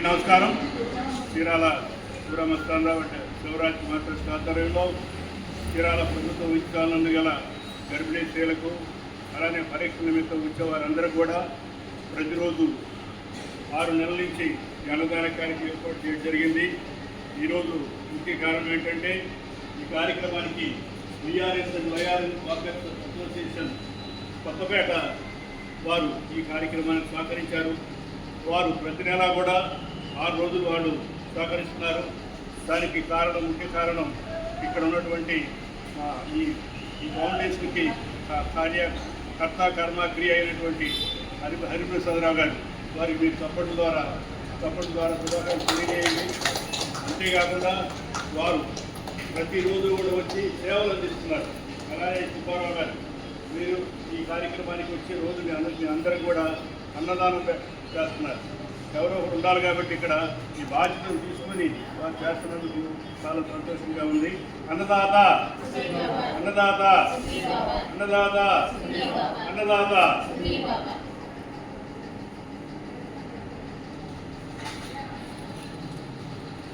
అందరికీ నమస్కారం. చీరాల శివరామస్థానరావు అంటే శివరాజ్ మాస్టర్స్ ఆధ్వర్యంలో చీరాల ప్రభుత్వ ఉచితానందు గల గర్భిణీ స్త్రీలకు అలానే పరీక్ష నిమిత్తం వచ్చే వారందరూ కూడా ప్రతిరోజు ఆరు నెలల నుంచి ఈ కార్యక్రమం ఏర్పాటు చేయడం జరిగింది. ఈరోజు ముఖ్య కారణం ఏంటంటే ఈ కార్యక్రమానికి BRS and YRS workers association Kothapeta వారు ఈ కార్యక్రమానికి సహకరించారు. వారు ప్రతి నెలా కూడా ఆరు రోజులు వాళ్ళు సహకరిస్తున్నారు. దానికి కారణం ముఖ్య కారణం ఇక్కడ ఉన్నటువంటి ఈ ఈ ఫౌండేషన్కి కార్య కర్త కర్మ క్రియ అయినటువంటి హరి హరిప్రసాదరావు గారు వారికి మీరు చప్పట్ల ద్వారా చప్పట్ల ద్వారా శుభాకాంక్షలు తెలియజేయండి. అంతేకాకుండా వారు ప్రతిరోజు కూడా వచ్చి సేవలు అందిస్తున్నారు. అలాగే సుబ్బారావు గారు మీరు ఈ కార్యక్రమానికి వచ్చే రోజు మీ అందరి మీ అందరూ కూడా అన్నదానం చేస్తున్నారు. ఎవరో ఒకరు ఉండాలి కాబట్టి ఇక్కడ ఈ బాధ్యతను తీసుకొని వారు చేస్తున్నందుకు చాలా సంతోషంగా ఉంది. అన్నదాత! అన్నదాత! అన్నదాత! అన్నదాత!